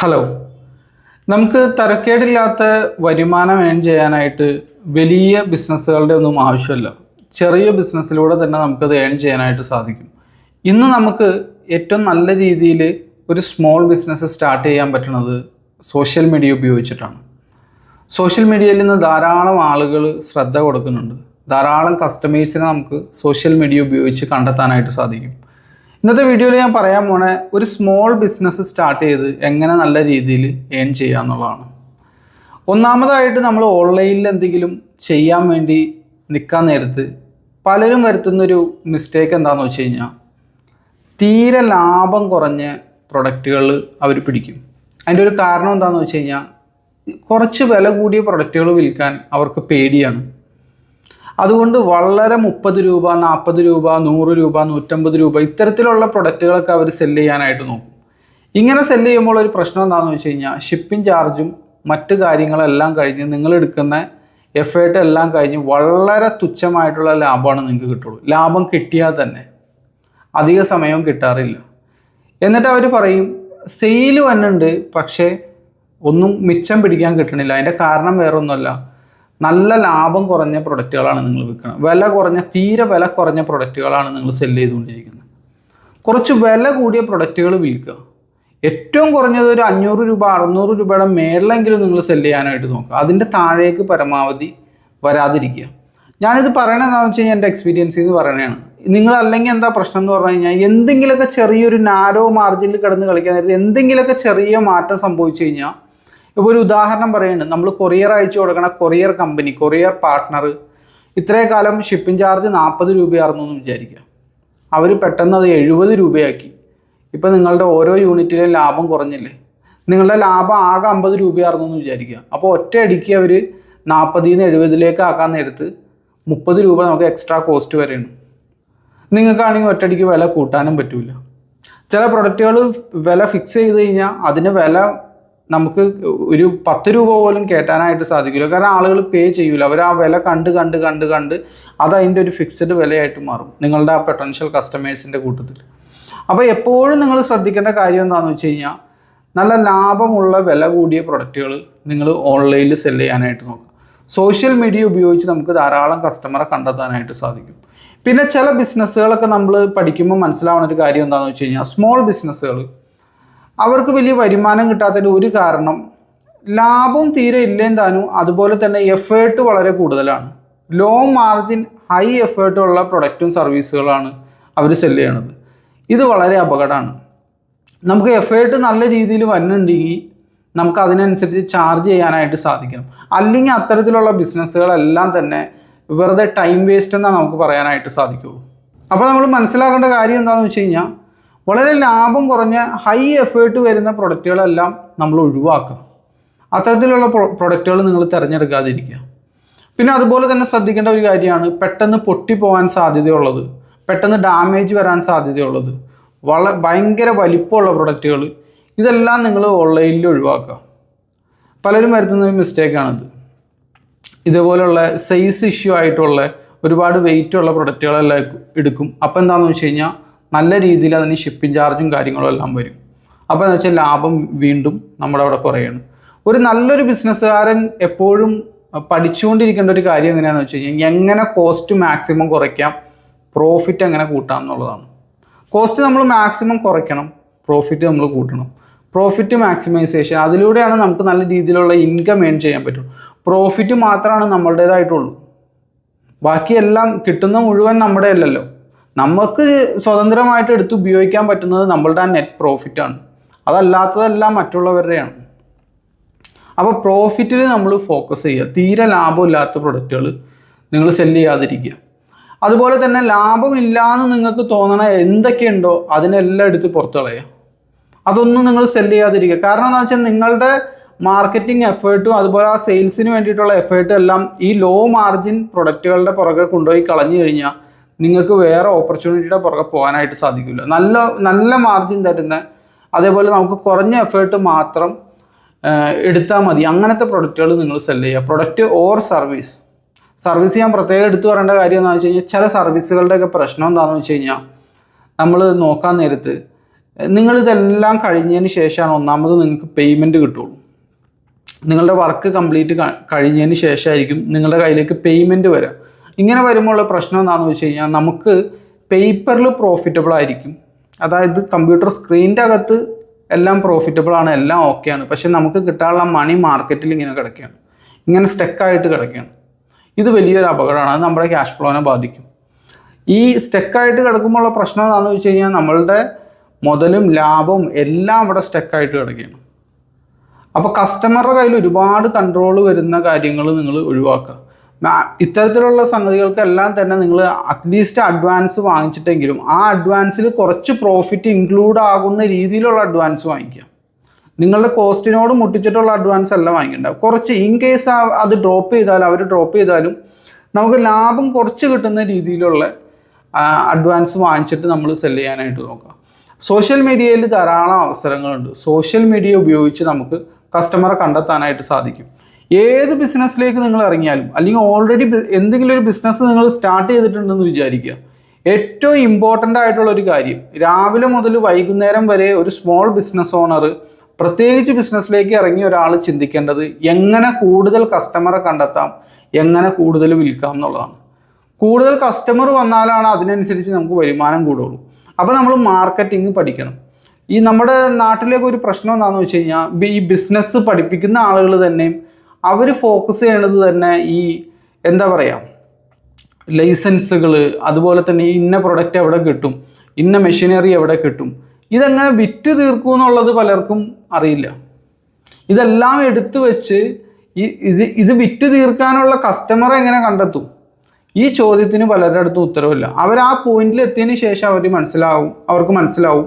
Hello നമുക്ക് തരക്കേടില്ലാത്ത വരുമാനം earn ചെയ്യാനായിട്ട് വലിയ ബിസിനസ്സുകളുടെ ഒന്നും ആവശ്യമില്ല. ചെറിയ ബിസിനസ്സിലൂടെ തന്നെ നമുക്കത് ഏൺ ചെയ്യാനായിട്ട് സാധിക്കും. ഇന്ന് നമുക്ക് ഏറ്റവും നല്ല രീതിയിൽ ഒരു സ്മോൾ ബിസിനസ് സ്റ്റാർട്ട് ചെയ്യാൻ പറ്റുന്നത് സോഷ്യൽ മീഡിയ ഉപയോഗിച്ചിട്ടാണ്. സോഷ്യൽ മീഡിയയിൽ നിന്ന് ധാരാളം ആളുകൾ ശ്രദ്ധ കൊടുക്കുന്നുണ്ട്. ധാരാളം കസ്റ്റമേഴ്സിനെ നമുക്ക് സോഷ്യൽ മീഡിയ ഉപയോഗിച്ച് കണ്ടെത്താനായിട്ട് സാധിക്കും. ഇന്നത്തെ വീഡിയോയിൽ ഞാൻ പറയാൻ പോണേ ഒരു സ്മോൾ ബിസിനസ് സ്റ്റാർട്ട് ചെയ്ത് എങ്ങനെ നല്ല രീതിയിൽ ഏൺ ചെയ്യുക എന്നുള്ളതാണ്. ഒന്നാമതായിട്ട് നമ്മൾ ഓൺലൈനിൽ എന്തെങ്കിലും ചെയ്യാൻ വേണ്ടി നിൽക്കാൻ നേരത്ത് പലരും വരുത്തുന്നൊരു മിസ്റ്റേക്ക് എന്താണെന്ന് വെച്ച് കഴിഞ്ഞാൽ തീരെ ലാഭം കുറഞ്ഞ പ്രൊഡക്റ്റുകൾ അവർ പിടിക്കും. അതിന്റെ ഒരു കാരണം എന്താണെന്ന് വെച്ച് കഴിഞ്ഞാൽ കുറച്ച് വില കൂടിയ പ്രൊഡക്റ്റുകൾ വിൽക്കാൻ അവർക്ക് പേടിയാണ്. അതുകൊണ്ട് വളരെ മുപ്പത് രൂപ നാൽപ്പത് രൂപ നൂറ് രൂപ നൂറ്റമ്പത് രൂപ ഇത്തരത്തിലുള്ള പ്രൊഡക്റ്റുകളൊക്കെ അവർ സെല്ല് ചെയ്യാനായിട്ട് നോക്കും. ഇങ്ങനെ സെല്ല് ചെയ്യുമ്പോൾ ഒരു പ്രശ്നം എന്താണെന്ന് വെച്ച് കഴിഞ്ഞാൽ ഷിപ്പിംഗ് ചാർജും മറ്റ് കാര്യങ്ങളെല്ലാം കഴിഞ്ഞ് നിങ്ങൾ എടുക്കുന്ന എഫേർട്ട് എല്ലാം കഴിഞ്ഞ് വളരെ തുച്ഛമായിട്ടുള്ള ലാഭമാണ് നിങ്ങൾക്ക് കിട്ടുള്ളൂ. ലാഭം കിട്ടിയാൽ തന്നെ. അധിക സമയവും കിട്ടാറില്ല. എന്നിട്ട് അവർ പറയും സെയിൽ വന്നിട്ടുണ്ട് പക്ഷേ ഒന്നും മിച്ചം പിടിക്കാൻ കിട്ടണില്ല. അതിന്റെ കാരണം വേറൊന്നുമല്ല. നല്ല ലാഭം കുറഞ്ഞ പ്രൊഡക്റ്റുകളാണ് നിങ്ങൾ വിൽക്കുന്നത്. വില കുറഞ്ഞ തീരെ വില കുറഞ്ഞ പ്രൊഡക്റ്റുകളാണ് നിങ്ങൾ സെല്ല് ചെയ്തുകൊണ്ടിരിക്കുന്നത്. കുറച്ച് വില കൂടിയ പ്രൊഡക്റ്റുകൾ വിൽക്കുക. ഏറ്റവും കുറഞ്ഞത് ഒരു അഞ്ഞൂറ് രൂപ അറുന്നൂറ് രൂപയുടെ മേളിലെങ്കിലും നിങ്ങൾ സെല്ല് ചെയ്യാനായിട്ട് നോക്കുക. അതിന്റെ താഴേക്ക് പരമാവധി വരാതിരിക്കുക. ഞാനിത് പറയണത് എന്താണെന്ന് വെച്ച് കഴിഞ്ഞാൽ എന്റെ എക്സ്പീരിയൻസ് നിന്ന് പറയണതാണ്. നിങ്ങൾ അല്ലെങ്കിൽ എന്താ പ്രശ്നം എന്ന് പറഞ്ഞു കഴിഞ്ഞാൽ എന്തെങ്കിലുമൊക്കെ ചെറിയൊരു നാരോ മാർജിനിൽ കിടന്ന് കളിക്കാൻ നേരത്തെ എന്തെങ്കിലുമൊക്കെ ചെറിയ മാറ്റം സംഭവിച്ചു കഴിഞ്ഞാൽ ഇപ്പോൾ ഒരു ഉദാഹരണം പറയുന്നുണ്ട്. നമ്മൾ കൊറിയർ അയച്ചു കൊടുക്കണ കൊറിയർ കമ്പനി കൊറിയർ പാർട്ട്ണർ ഇത്രേ കാലം ഷിപ്പിംഗ് ചാർജ് നാൽപ്പത് രൂപയായിരുന്നു എന്ന് വിചാരിക്കുക. അവർ പെട്ടെന്ന് അത് എഴുപത് രൂപയാക്കി. ഇപ്പം നിങ്ങളുടെ ഓരോ യൂണിറ്റിലെയും ലാഭം കുറഞ്ഞില്ലേ? നിങ്ങളുടെ ലാഭം ആകെ അമ്പത് രൂപയായിരുന്നു എന്ന് വിചാരിക്കുക. അപ്പോൾ ഒറ്റയടിക്ക് അവർ നാൽപ്പതിൽ നിന്ന് എഴുപതിലേക്ക് ആക്കാൻ നേരത്ത് മുപ്പത് രൂപ നമുക്ക് എക്സ്ട്രാ കോസ്റ്റ് വരെയാണ് നിങ്ങൾക്കാണെങ്കിൽ ഒറ്റയടിക്ക് വില കൂട്ടാനും പറ്റില്ല ചില പ്രൊഡക്റ്റുകൾ വില ഫിക്സ് ചെയ്ത് കഴിഞ്ഞാൽ അതിന് വില നമുക്ക് ഒരു പത്ത് രൂപ പോലും കയറ്റാനായിട്ട് സാധിക്കില്ല. കാരണം ആളുകൾ പേ ചെയ്യൂല. അവർ ആ വില കണ്ട് കണ്ട് കണ്ട് കണ്ട് അത് അതിന്റെ ഒരു ഫിക്സഡ് വിലയായിട്ട് മാറും നിങ്ങളുടെ ആ പൊട്ടൻഷ്യൽ കസ്റ്റമേഴ്സിന്റെ കൂട്ടത്തിൽ. അപ്പോൾ എപ്പോഴും നിങ്ങൾ ശ്രദ്ധിക്കേണ്ട കാര്യം എന്താണെന്ന് വെച്ച് കഴിഞ്ഞാൽ നല്ല ലാഭമുള്ള വില കൂടിയ പ്രൊഡക്റ്റുകൾ നിങ്ങൾ ഓൺലൈനിൽ സെൽ ചെയ്യാനായിട്ട് നോക്കുക. സോഷ്യൽ മീഡിയ ഉപയോഗിച്ച് നമുക്ക് ധാരാളം കസ്റ്റമറെ കണ്ടെത്താനായിട്ട് സാധിക്കും. പിന്നെ ചില ബിസിനസ്സുകളൊക്കെ നമ്മൾ പഠിക്കുമ്പോൾ മനസ്സിലാവുന്ന ഒരു കാര്യം എന്താണെന്ന് വെച്ച് കഴിഞ്ഞാൽ സ്മോൾ ബിസിനസ്സുകൾ അവർക്ക് വലിയ വരുമാനം കിട്ടാത്തതിന്റെ ഒരു കാരണം ലാഭം തീരെ ഇല്ലേം താനും അതുപോലെ തന്നെ എഫേർട്ട് വളരെ കൂടുതലാണ്. ലോ മാർജിൻ ഹൈ എഫേർട്ടുള്ള പ്രൊഡക്റ്റും സർവീസുകളാണ് അവർ സെല്ല് ചെയ്യണത്. ഇത് വളരെ അപകടമാണ്. നമുക്ക് എഫേർട്ട് നല്ല രീതിയിൽ വരുന്നുണ്ടെങ്കിൽ നമുക്ക് അതിനനുസരിച്ച് ചാർജ് ചെയ്യാനായിട്ട് സാധിക്കണം. അല്ലെങ്കിൽ അത്തരത്തിലുള്ള ബിസിനസ്സുകളെല്ലാം തന്നെ വെറുതെ ടൈം വേസ്റ്റ് എന്നാണ് നമുക്ക് പറയാനായിട്ട് സാധിക്കുള്ളൂ. അപ്പോൾ നമ്മൾ മനസ്സിലാക്കേണ്ട കാര്യം എന്താണെന്ന് വെച്ച് കഴിഞ്ഞാൽ വളരെ ലാഭം കുറഞ്ഞ ഹൈ എഫേർട്ട് വരുന്ന പ്രൊഡക്റ്റുകളെല്ലാം നമ്മൾ ഒഴിവാക്കുക അത്തരത്തിലുള്ള പ്രൊഡക്റ്റുകൾ നിങ്ങൾ തിരഞ്ഞെടുക്കാതിരിക്കുക. പിന്നെ അതുപോലെ തന്നെ ശ്രദ്ധിക്കേണ്ട ഒരു കാര്യമാണ് പെട്ടെന്ന് പൊട്ടിപ്പോകാൻ സാധ്യതയുള്ളത് പെട്ടെന്ന് ഡാമേജ് വരാൻ സാധ്യതയുള്ളത് വള ഭയങ്കര വലിപ്പമുള്ള പ്രൊഡക്റ്റുകൾ ഇതെല്ലാം നിങ്ങൾ ഓൺലൈനിൽ ഒഴിവാക്കുക. പലരും വരുത്തുന്ന ഒരു മിസ്റ്റേക്കാണിത് ഇതേപോലെയുള്ള സൈസ് ഇഷ്യൂ ആയിട്ടുള്ള ഒരുപാട് വെയിറ്റുള്ള പ്രൊഡക്റ്റുകളെല്ലാം എടുക്കും. അപ്പോൾ എന്താണെന്ന് വെച്ച് കഴിഞ്ഞാൽ നല്ല രീതിയിൽ അതിന് ഷിപ്പിംഗ് ചാർജും കാര്യങ്ങളും എല്ലാം വരും. അപ്പോൾ എന്ന് വെച്ചാൽ ലാഭം വീണ്ടും നമ്മുടെ അവിടെ കുറയാണ്. ഒരു നല്ലൊരു ബിസിനസ്സുകാരൻ എപ്പോഴും പഠിച്ചുകൊണ്ടിരിക്കേണ്ട ഒരു കാര്യം എങ്ങനെയാണെന്ന് വെച്ച് കഴിഞ്ഞാൽ എങ്ങനെ കോസ്റ്റ് മാക്സിമം കുറയ്ക്കാം പ്രോഫിറ്റ് എങ്ങനെ കൂട്ടാം എന്നുള്ളതാണ്. കോസ്റ്റ് നമ്മൾ മാക്സിമം കുറയ്ക്കണം പ്രോഫിറ്റ് നമ്മൾ കൂട്ടണം. പ്രോഫിറ്റ് മാക്സിമൈസേഷൻ അതിലൂടെയാണ് നമുക്ക് നല്ല രീതിയിലുള്ള ഇൻകം ഏൺ ചെയ്യാൻ പറ്റുള്ളൂ. പ്രോഫിറ്റ് മാത്രമാണ് നമ്മളുടേതായിട്ടുള്ളൂ. ബാക്കിയെല്ലാം കിട്ടുന്ന മുഴുവൻ നമ്മുടെ അല്ലല്ലോ നമുക്ക് സ്വതന്ത്രമായിട്ട് എടുത്ത് ഉപയോഗിക്കാൻ പറ്റുന്നത് നമ്മളുടെ ആ നെറ്റ് പ്രോഫിറ്റാണ് അതല്ലാത്തതെല്ലാം മറ്റുള്ളവരുടെയാണ്. അപ്പോൾ പ്രോഫിറ്റിൽ നമ്മൾ ഫോക്കസ് ചെയ്യുക. തീരെ ലാഭമില്ലാത്ത പ്രൊഡക്റ്റുകൾ നിങ്ങൾ സെല്ല് ചെയ്യാതിരിക്കുക. അതുപോലെ തന്നെ ലാഭമില്ലാന്ന് നിങ്ങൾക്ക് തോന്നണ എന്തൊക്കെയുണ്ടോ അതിനെല്ലാം എടുത്ത് പുറത്ത് കളയുക. അതൊന്നും നിങ്ങൾ സെല്ല് ചെയ്യാതിരിക്കുക. കാരണം എന്താ വെച്ചാൽ നിങ്ങളുടെ മാർക്കറ്റിംഗ് എഫേർട്ടും അതുപോലെ ആ സെയിൽസിന് വേണ്ടിയിട്ടുള്ള എഫേർട്ടും എല്ലാം ഈ ലോ മാർജിൻ പ്രൊഡക്റ്റുകളുടെ പുറകെ കൊണ്ടുപോയി കളഞ്ഞു കഴിഞ്ഞാൽ നിങ്ങൾക്ക് വേറെ ഓപ്പർച്യൂണിറ്റിയുടെ പുറകെ പോകാനായിട്ട് സാധിക്കില്ല. നല്ല നല്ല മാർജിൻ തരുന്ന അതേപോലെ നമുക്ക് കുറഞ്ഞ എഫേർട്ട് മാത്രം എടുത്താൽ മതി. അങ്ങനത്തെ പ്രൊഡക്റ്റുകൾ നിങ്ങൾ സെൽ ചെയ്യുക. പ്രൊഡക്റ്റ് ഓർ സർവീസ് സർവീസ് ചെയ്യാൻ പ്രത്യേകം എടുത്തു പറയേണ്ട കാര്യം എന്താണെന്ന് വെച്ച് കഴിഞ്ഞാൽ ചില സർവീസുകളുടെയൊക്കെ പ്രശ്നം എന്താണെന്ന് വെച്ച് കഴിഞ്ഞാൽ നമ്മൾ നോക്കാൻ നേരത്ത് നിങ്ങളിതെല്ലാം കഴിഞ്ഞതിന് ശേഷമാണ് ഒന്നാമത് നിങ്ങൾക്ക് പേയ്മെന്റ് കിട്ടുള്ളൂ. നിങ്ങളുടെ വർക്ക് കംപ്ലീറ്റ് കഴിഞ്ഞതിന് ശേഷമായിരിക്കും നിങ്ങളുടെ കയ്യിലേക്ക് പേയ്മെന്റ് വരിക ഇങ്ങനെ വരുമ്പോൾ ഉള്ള പ്രശ്നം എന്താണെന്ന് വെച്ച് കഴിഞ്ഞാൽ നമുക്ക് പേപ്പറിൽ പ്രോഫിറ്റബിൾ ആയിരിക്കും. അതായത് കമ്പ്യൂട്ടർ സ്ക്രീനിന്റെ അകത്ത് എല്ലാം പ്രോഫിറ്റബിൾ ആണ് എല്ലാം ഓക്കെയാണ് പക്ഷേ നമുക്ക് കിട്ടാനുള്ള മണി മാർക്കറ്റിൽ ഇങ്ങനെ കിടക്കുകയാണ്. ഇങ്ങനെ സ്റ്റക്കായിട്ട് കിടക്കുകയാണ്. ഇത് വലിയൊരു അപകടമാണ്. അത് നമ്മുടെ ക്യാഷ് ഫ്ലോനെ ബാധിക്കും. ഈ സ്റ്റക്കായിട്ട് കിടക്കുമ്പോൾ ഉള്ള പ്രശ്നം എന്താണെന്ന് വെച്ച് കഴിഞ്ഞാൽ നമ്മളുടെ മുതലും ലാഭവും എല്ലാം അവിടെ സ്റ്റക്കായിട്ട് കിടക്കുകയാണ്. അപ്പോൾ കസ്റ്റമറുടെ കയ്യിൽ ഒരുപാട് കൺട്രോൾ വരുന്ന കാര്യങ്ങൾ നിങ്ങൾ ഒഴിവാക്കുക. ഇത്തരത്തിലുള്ള സംഗതികൾക്കെല്ലാം തന്നെ നിങ്ങൾ അറ്റ്ലീസ്റ്റ് അഡ്വാൻസ് വാങ്ങിച്ചിട്ടെങ്കിലും ആ അഡ്വാൻസിൽ കുറച്ച് പ്രോഫിറ്റ് ഇൻക്ലൂഡ് ആകുന്ന രീതിയിലുള്ള അഡ്വാൻസ് വാങ്ങിക്കുക. നിങ്ങളുടെ കോസ്റ്റിനോട് മുട്ടിച്ചിട്ടുള്ള അഡ്വാൻസ് അല്ല വാങ്ങിക്കേണ്ട കുറച്ച് ഇൻ കേസ് അത് ഡ്രോപ്പ് ചെയ്താൽ അവർ ഡ്രോപ്പ് ചെയ്താലും നമുക്ക് ലാഭം കുറച്ച് കിട്ടുന്ന രീതിയിലുള്ള അഡ്വാൻസ് വാങ്ങിച്ചിട്ട് നമ്മൾ സെൽ ചെയ്യാനായിട്ട് നോക്കാം. സോഷ്യൽ മീഡിയയിൽ ധാരാളം അവസരങ്ങളുണ്ട്. സോഷ്യൽ മീഡിയ ഉപയോഗിച്ച് നമുക്ക് കസ്റ്റമറെ കണ്ടെത്താനായിട്ട് സാധിക്കും. ഏത് ബിസിനസ്സിലേക്ക് നിങ്ങൾ ഇറങ്ങിയാലും അല്ലെങ്കിൽ ഓൾറെഡി എന്തെങ്കിലും ഒരു ബിസിനസ് നിങ്ങൾ സ്റ്റാർട്ട് ചെയ്തിട്ടുണ്ടെന്ന് വിചാരിക്കുക. ഏറ്റവും ഇമ്പോർട്ടന്റ് ആയിട്ടുള്ള ഒരു കാര്യം രാവിലെ മുതൽ വൈകുന്നേരം വരെ ഒരു സ്മോൾ ബിസിനസ് ഓണർ പ്രത്യേകിച്ച് ബിസിനസ്സിലേക്ക് ഇറങ്ങിയ ഒരാൾ ചിന്തിക്കേണ്ടത് എങ്ങനെ കൂടുതൽ കസ്റ്റമറെ കണ്ടെത്താം എങ്ങനെ കൂടുതൽ വിൽക്കാം എന്നുള്ളതാണ്. കൂടുതൽ കസ്റ്റമർ വന്നാലാണ് അതിനനുസരിച്ച് നമുക്ക് വരുമാനം കൂടുള്ളൂ. അപ്പോൾ നമ്മൾ മാർക്കറ്റിംഗ് പഠിക്കണം. ഈ നമ്മുടെ നാട്ടിലേക്ക് ഒരു പ്രശ്നം എന്താണെന്ന് വെച്ച് കഴിഞ്ഞാൽ ഈ ബിസിനസ് പഠിപ്പിക്കുന്ന ആളുകൾ തന്നെയും അവർ ഫോക്കസ് ചെയ്യണത് തന്നെ ഈ എന്താ പറയുക ലൈസൻസുകൾ അതുപോലെ തന്നെ ഇന്ന പ്രൊഡക്റ്റ് എവിടെ കിട്ടും ഇന്ന മെഷീനറി എവിടെ കിട്ടും ഇതെങ്ങനെ വിറ്റ് തീർക്കും എന്നുള്ളത് പലർക്കും അറിയില്ല. ഇതെല്ലാം എടുത്തു വെച്ച് ഈ ഇത് ഇത് വിറ്റ് തീർക്കാനുള്ള കസ്റ്റമറെ എങ്ങനെ കണ്ടെത്തും? ഈ ചോദ്യത്തിന് പലരുടെ അടുത്തും ഉത്തരവില്ല. അവർ ആ പോയിന്റിൽ എത്തിയതിന് ശേഷം അവർ മനസ്സിലാവും അവർക്ക് മനസ്സിലാവും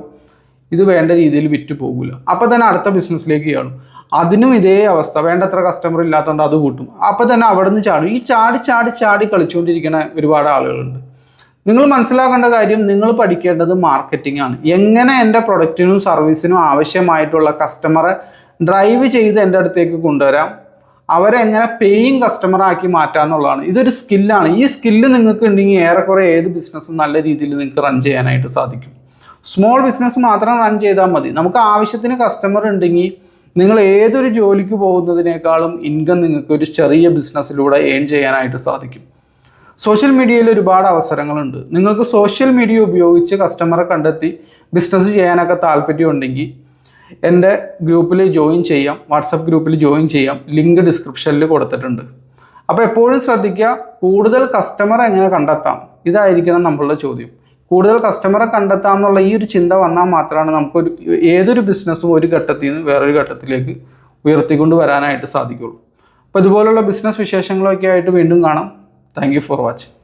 ഇത് വേണ്ട രീതിയിൽ വിറ്റ് പോകില്ല അപ്പോൾ തന്നെ അടുത്ത ബിസിനസ്സിലേക്ക് ചാടും അതിനും ഇതേ അവസ്ഥ. വേണ്ടത്ര കസ്റ്റമർ ഇല്ലാത്തതുകൊണ്ട് അത് കൂട്ടും. അപ്പോൾ തന്നെ അവിടെ നിന്ന് ചാടും. ഈ ചാടി ചാടി ചാടി കളിച്ചുകൊണ്ടിരിക്കുന്ന ഒരുപാട് ആളുകളുണ്ട്. നിങ്ങൾ മനസ്സിലാക്കേണ്ട കാര്യം നിങ്ങൾ പഠിക്കേണ്ടത് മാർക്കറ്റിംഗ് ആണ്. എങ്ങനെ എന്റെ പ്രൊഡക്റ്റിനും സർവീസിനും ആവശ്യമായിട്ടുള്ള കസ്റ്റമറെ ഡ്രൈവ് ചെയ്ത് എന്റെ അടുത്തേക്ക് കൊണ്ടുവരാം. അവരെ എങ്ങനെ പേയിങ് കസ്റ്റമർ ആക്കി മാറ്റുക എന്നുള്ളതാണ്. ഇതൊരു സ്കില്ലാണ് ഈ സ്കില്ല് നിങ്ങൾക്ക് ഉണ്ടെങ്കിൽ ഏറെക്കുറെ ഏത് ബിസിനസ്സും നല്ല രീതിയിൽ നിങ്ങൾക്ക് റൺ ചെയ്യാനായിട്ട് സാധിക്കും. സ്മോൾ ബിസിനസ് മാത്രം റൺ ചെയ്താൽ മതി. നമുക്ക് ആവശ്യത്തിന് കസ്റ്റമർ ഉണ്ടെങ്കിൽ നിങ്ങൾ ഏതൊരു ജോലിക്ക് പോകുന്നതിനേക്കാളും ഇൻകം നിങ്ങൾക്ക് ഒരു ചെറിയ ബിസിനസ്സിലൂടെ ഏൺ ചെയ്യാനായിട്ട് സാധിക്കും. സോഷ്യൽ മീഡിയയിൽ ഒരുപാട് അവസരങ്ങളുണ്ട്. നിങ്ങൾക്ക് സോഷ്യൽ മീഡിയ ഉപയോഗിച്ച് കസ്റ്റമറെ കണ്ടെത്തി ബിസിനസ് ചെയ്യാനൊക്കെ താല്പര്യമുണ്ടെങ്കിൽ എന്റെ ഗ്രൂപ്പിൽ ജോയിൻ ചെയ്യാം വാട്സപ്പ് ഗ്രൂപ്പിൽ ജോയിൻ ചെയ്യാം. ലിങ്ക് ഡിസ്ക്രിപ്ഷനിൽ കൊടുത്തിട്ടുണ്ട്. അപ്പോൾ എപ്പോഴും ശ്രദ്ധിക്കുക കൂടുതൽ കസ്റ്റമർ എങ്ങനെ കണ്ടെത്താം? ഇതായിരിക്കണം നമ്മളുടെ ചോദ്യം. കൂടുതൽ കസ്റ്റമറെ കണ്ടെത്താം എന്നുള്ള ഈ ഒരു ചിന്ത വന്നാൽ മാത്രമാണ് നമുക്കൊരു ഏതൊരു ബിസിനസ്സും ഒരു ഘട്ടത്തിൽ നിന്ന് വേറൊരു ഘട്ടത്തിലേക്ക് ഉയർത്തിക്കൊണ്ട് വരാനായിട്ട് സാധിക്കുള്ളൂ അപ്പോൾ ഇതുപോലുള്ള ബിസിനസ് വിശേഷങ്ങളൊക്കെ ആയിട്ട് വീണ്ടും കാണാം. Thank for watching